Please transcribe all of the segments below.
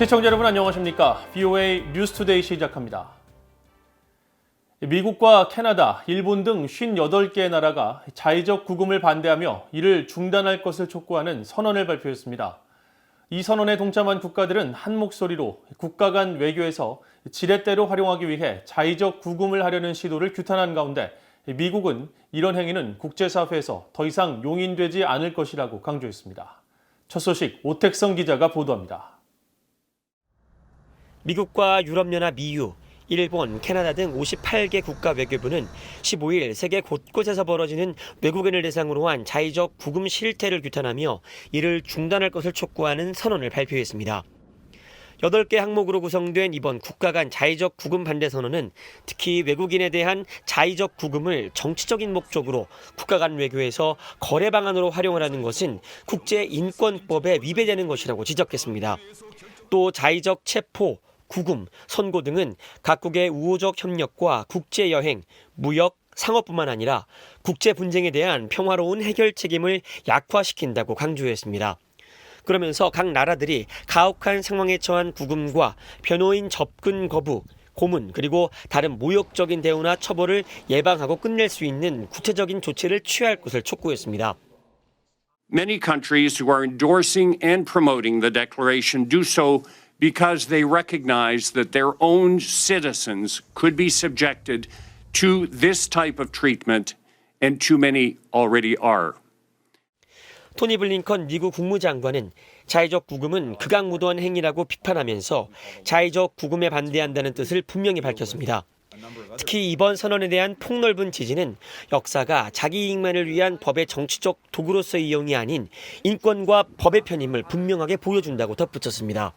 시청자 여러분 안녕하십니까? BOA 뉴스투데이 시작합니다. 미국과 캐나다, 일본 등 58개의 나라가 자의적 구금을 반대하며 이를 중단할 것을 촉구하는 선언을 발표했습니다. 이 선언에 동참한 국가들은 한 목소리로 국가 간 외교에서 지렛대로 활용하기 위해 자의적 구금을 하려는 시도를 규탄한 가운데 미국은 이런 행위는 국제사회에서 더 이상 용인되지 않을 것이라고 강조했습니다. 첫 소식 오택성 기자가 보도합니다. 미국과 유럽연합 EU, 일본, 캐나다 등 58개 국가 외교부는 15일 세계 곳곳에서 벌어지는 외국인을 대상으로 한 자의적 구금 실태를 규탄하며 이를 중단할 것을 촉구하는 선언을 발표했습니다. 8개 항목으로 구성된 이번 국가 간 자의적 구금 반대 선언은 특히 외국인에 대한 자의적 구금을 정치적인 목적으로 국가 간 외교에서 거래 방안으로 활용하라는 것은 국제 인권법에 위배되는 것이라고 지적했습니다. 또 자의적 체포, 구금, 선고 등은 각국의 우호적 협력과 국제 여행, 무역, 상업뿐만 아니라 국제 분쟁에 대한 평화로운 해결 책임을 약화시킨다고 강조했습니다. 그러면서 각 나라들이 가혹한 상황에 처한 구금과 변호인 접근 거부, 고문 그리고 다른 모욕적인 대우나 처벌을 예방하고 끝낼 수 있는 구체적인 조치를 취할 것을 촉구했습니다. Many countries who are endorsing and promoting the declaration do so because they recognize that their own citizens could be subjected to this type of treatment, and too many already are. 토니 블링컨 미국 국무장관은 자의적 구금은 극악무도한 행위라고 비판하면서 자의적 구금에 반대한다는 뜻을 분명히 밝혔습니다. 특히 이번 선언에 대한 폭넓은 지지는 역사가 자기 이익만을 위한 법의 정치적 도구로서의 이용이 아닌 인권과 법의 편임을 분명하게 보여준다고 덧붙였습니다.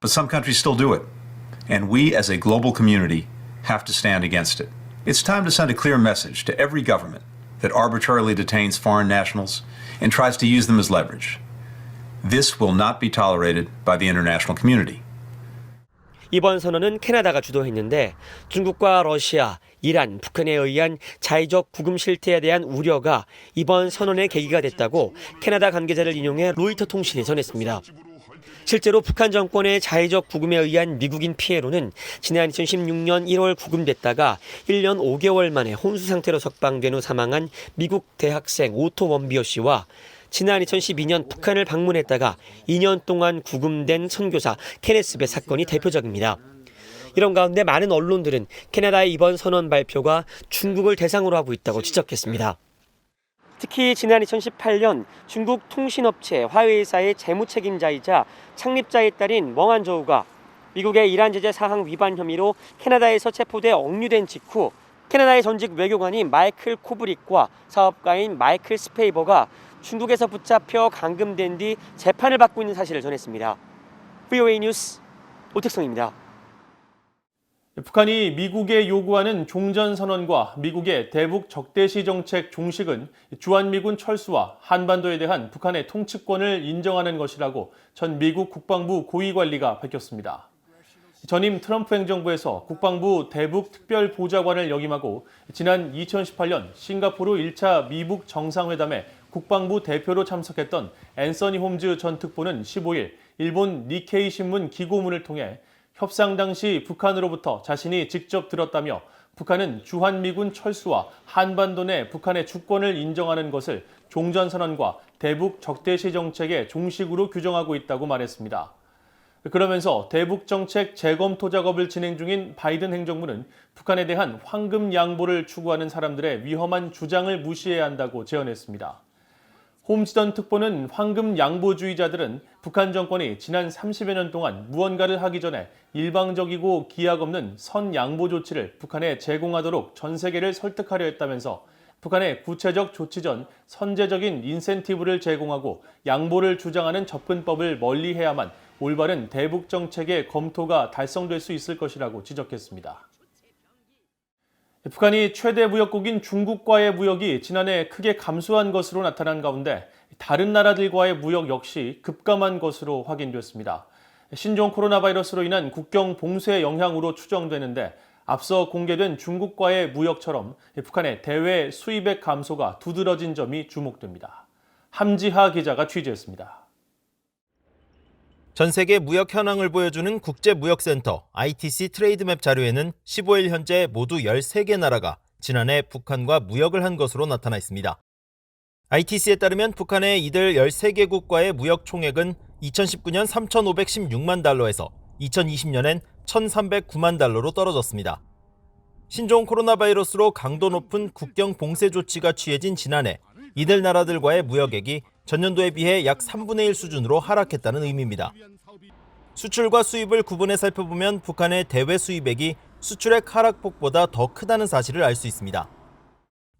But some countries still do it. And we, as a global community, have to stand against it. It's time to send a clear message to every government that arbitrarily detains foreign nationals and tries to use them as leverage. This will not be tolerated by the international community. 이번 선언은 캐나다가 주도했는데 중국과 러시아, 이란, 북한에 의한 자의적 구금 실태에 대한 우려가 이번 선언의 계기가 됐다고 캐나다 관계자를 인용해 로이터 통신이 전했습니다. 실제로 북한 정권의 자의적 구금에 의한 미국인 피해로는 지난 2016년 1월 구금됐다가 1년 5개월 만에 혼수 상태로 석방된 후 사망한 미국 대학생 오토 원비어 씨와 지난 2012년 북한을 방문했다가 2년 동안 구금된 선교사 케네스베 사건이 대표적입니다. 이런 가운데 많은 언론들은 캐나다의 이번 선언 발표가 중국을 대상으로 하고 있다고 지적했습니다. 특히 지난 2018년 중국 통신업체 화웨이사의 재무 책임자이자 창립자의 딸인 멍한저우가 미국의 이란 제재 사항 위반 혐의로 캐나다에서 체포돼 억류된 직후 캐나다의 전직 외교관인 마이클 코브릭과 사업가인 마이클 스페이버가 중국에서 붙잡혀 감금된 뒤 재판을 받고 있는 사실을 전했습니다. VOA 뉴스 오택성입니다. 북한이 미국에 요구하는 종전선언과 미국의 대북 적대시 정책 종식은 주한미군 철수와 한반도에 대한 북한의 통치권을 인정하는 것이라고 전 미국 국방부 고위관리가 밝혔습니다. 전임 트럼프 행정부에서 국방부 대북 특별보좌관을 역임하고 지난 2018년 싱가포르 1차 미북 정상회담에 국방부 대표로 참석했던 앤서니 홈즈 전 특보는 15일 일본 니케이 신문 기고문을 통해 협상 당시 북한으로부터 자신이 직접 들었다며 북한은 주한미군 철수와 한반도 내 북한의 주권을 인정하는 것을 종전선언과 대북 적대시 정책의 종식으로 규정하고 있다고 말했습니다. 그러면서 대북 정책 재검토 작업을 진행 중인 바이든 행정부는 북한에 대한 황금 양보를 추구하는 사람들의 위험한 주장을 무시해야 한다고 제언했습니다. 홈즈던 특보는 황금 양보주의자들은 북한 정권이 지난 30여 년 동안 무언가를 하기 전에 일방적이고 기약 없는 선 양보 조치를 북한에 제공하도록 전 세계를 설득하려 했다면서 북한의 구체적 조치 전 선제적인 인센티브를 제공하고 양보를 주장하는 접근법을 멀리해야만 올바른 대북 정책의 검토가 달성될 수 있을 것이라고 지적했습니다. 북한이 최대 무역국인 중국과의 무역이 지난해 크게 감소한 것으로 나타난 가운데 다른 나라들과의 무역 역시 급감한 것으로 확인됐습니다. 신종 코로나 바이러스로 인한 국경 봉쇄 영향으로 추정되는데 앞서 공개된 중국과의 무역처럼 북한의 대외 수입액 감소가 두드러진 점이 주목됩니다. 함지하 기자가 취재했습니다. 전 세계 무역 현황을 보여주는 국제무역센터 ITC 트레이드맵 자료에는 15일 현재 모두 13개 나라가 지난해 북한과 무역을 한 것으로 나타나 있습니다. ITC에 따르면 북한의 이들 13개국과의 무역 총액은 2019년 3,516만 달러에서 2020년엔 1,309만 달러로 떨어졌습니다. 신종 코로나 바이러스로 강도 높은 국경 봉쇄 조치가 취해진 지난해 이들 나라들과의 무역액이 전년도에 비해 약 3분의 1 수준으로 하락했다는 의미입니다. 수출과 수입을 구분해 살펴보면 북한의 대외 수입액이 수출액 하락폭보다 더 크다는 사실을 알 수 있습니다.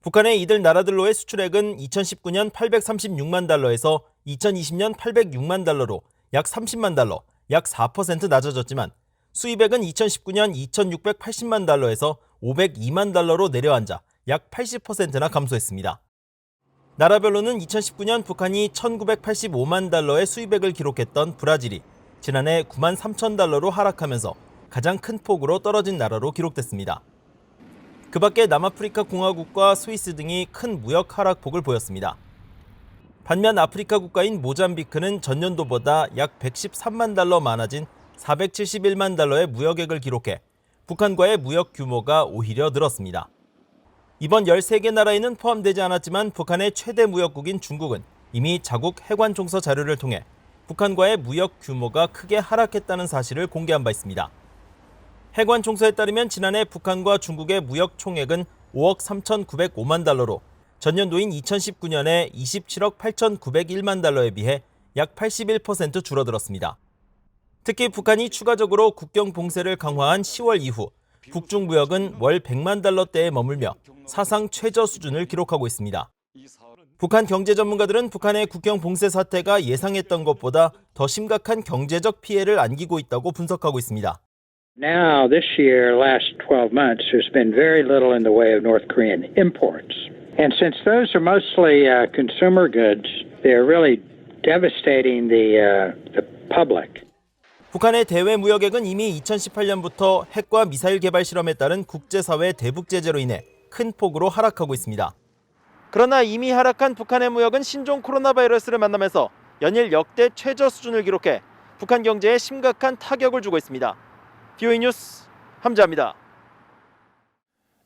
북한의 이들 나라들로의 수출액은 2019년 836만 달러에서 2020년 806만 달러로 약 30만 달러, 약 4% 낮아졌지만 수입액은 2019년 2680만 달러에서 502만 달러로 내려앉아 약 80%나 감소했습니다. 나라별로는 2019년 북한이 1985만 달러의 수입액을 기록했던 브라질이 지난해 9만 3천 달러로 하락하면서 가장 큰 폭으로 떨어진 나라로 기록됐습니다. 그 밖에 남아프리카 공화국과 스위스 등이 큰 무역 하락폭을 보였습니다. 반면 아프리카 국가인 모잠비크는 전년도보다 약 113만 달러 많아진 471만 달러의 무역액을 기록해 북한과의 무역 규모가 오히려 늘었습니다. 이번 13개 나라에는 포함되지 않았지만 북한의 최대 무역국인 중국은 이미 자국 해관 총서 자료를 통해 북한과의 무역 규모가 크게 하락했다는 사실을 공개한 바 있습니다. 해관 총서에 따르면 지난해 북한과 중국의 무역 총액은 5억 3,905만 달러로 전년도인 2019년에 27억 8,901만 달러에 비해 약 81% 줄어들었습니다. 특히 북한이 추가적으로 국경 봉쇄를 강화한 10월 이후 북중 무역은 월 100만 달러대에 머물며 사상 최저 수준을 기록하고 있습니다. 북한 경제 전문가들은 북한의 국경 봉쇄 사태가 예상했던 것보다 더 심각한 경제적 피해를 안기고 있다고 분석하고 있습니다. Now, this year, last 12 months, there's been very little in the way of North Korean imports. And since those are mostly uh, consumer goods, they're really devastating the, uh, the public. 북한의 대외 무역액은 이미 2018년부터 핵과 미사일 개발 실험에 따른 국제사회 대북 제재로 인해 큰 폭으로 하락하고 있습니다. 그러나 이미 하락한 북한의 무역은 신종 코로나 바이러스를 만나면서 연일 역대 최저 수준을 기록해 북한 경제에 심각한 타격을 주고 있습니다. DOE 뉴스 함자입니다.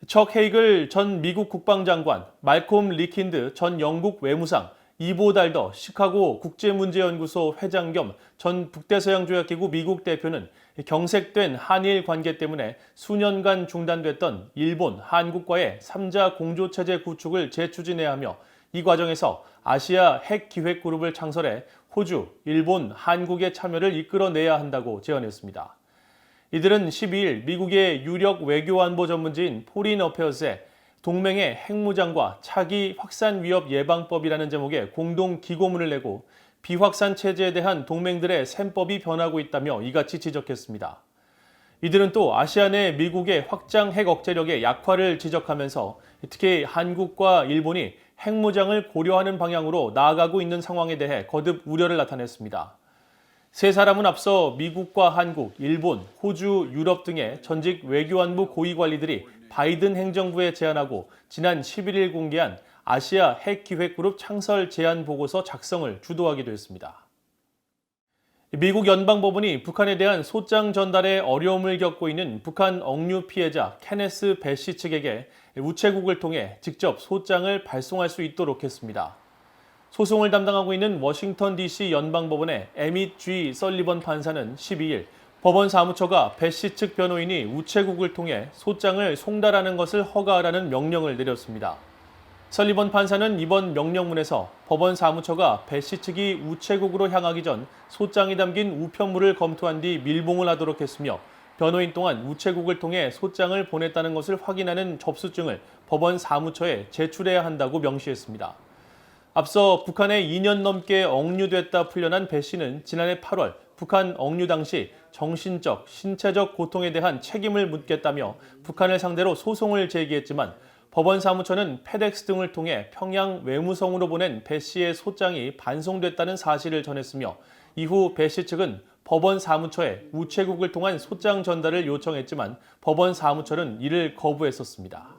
척 헤이글 전 미국 국방장관, 말콤 리킨드 전 영국 외무상, 이보 달더 시카고 국제문제연구소 회장 겸 전 북대서양조약기구 미국 대표는 경색된 한일 관계 때문에 수년간 중단됐던 일본, 한국과의 3자 공조체제 구축을 재추진해야 하며 이 과정에서 아시아 핵기획그룹을 창설해 호주, 일본, 한국의 참여를 이끌어내야 한다고 제언했습니다. 이들은 12일 미국의 유력 외교안보 전문지인 포린 어페어스에 동맹의 핵무장과 차기 확산 위협 예방법이라는 제목의 공동 기고문을 내고 비확산 체제에 대한 동맹들의 셈법이 변하고 있다며 이같이 지적했습니다. 이들은 또 아시아 내 미국의 확장 핵 억제력의 약화를 지적하면서 특히 한국과 일본이 핵무장을 고려하는 방향으로 나아가고 있는 상황에 대해 거듭 우려를 나타냈습니다. 세 사람은 앞서 미국과 한국, 일본, 호주, 유럽 등의 전직 외교안보 고위 관리들이 바이든 행정부에 제안하고 지난 11일 공개한 아시아 핵기획그룹 창설 제안 보고서 작성을 주도하기도 했습니다. 미국 연방법원이 북한에 대한 소장 전달에 어려움을 겪고 있는 북한 억류 피해자 케네스 배시 측에게 우체국을 통해 직접 소장을 발송할 수 있도록 했습니다. 소송을 담당하고 있는 워싱턴 DC 연방법원의 에밋 G 설리번 판사는 12일 법원 사무처가 배시 측 변호인이 우체국을 통해 소장을 송달하는 것을 허가하라는 명령을 내렸습니다. 설리번 판사는 이번 명령문에서 법원 사무처가 배시 측이 우체국으로 향하기 전 소장이 담긴 우편물을 검토한 뒤 밀봉을 하도록 했으며 변호인 또한 우체국을 통해 소장을 보냈다는 것을 확인하는 접수증을 법원 사무처에 제출해야 한다고 명시했습니다. 앞서 북한에 2년 넘게 억류됐다 풀려난 배 씨는 지난해 8월 북한 억류 당시 정신적, 신체적 고통에 대한 책임을 묻겠다며 북한을 상대로 소송을 제기했지만 법원 사무처는 페덱스 등을 통해 평양 외무성으로 보낸 배 씨의 소장이 반송됐다는 사실을 전했으며 이후 배 씨 측은 법원 사무처에 우체국을 통한 소장 전달을 요청했지만 법원 사무처는 이를 거부했었습니다.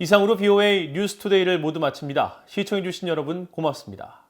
이상으로 BOA 뉴스투데이를 모두 마칩니다. 시청해주신 여러분 고맙습니다.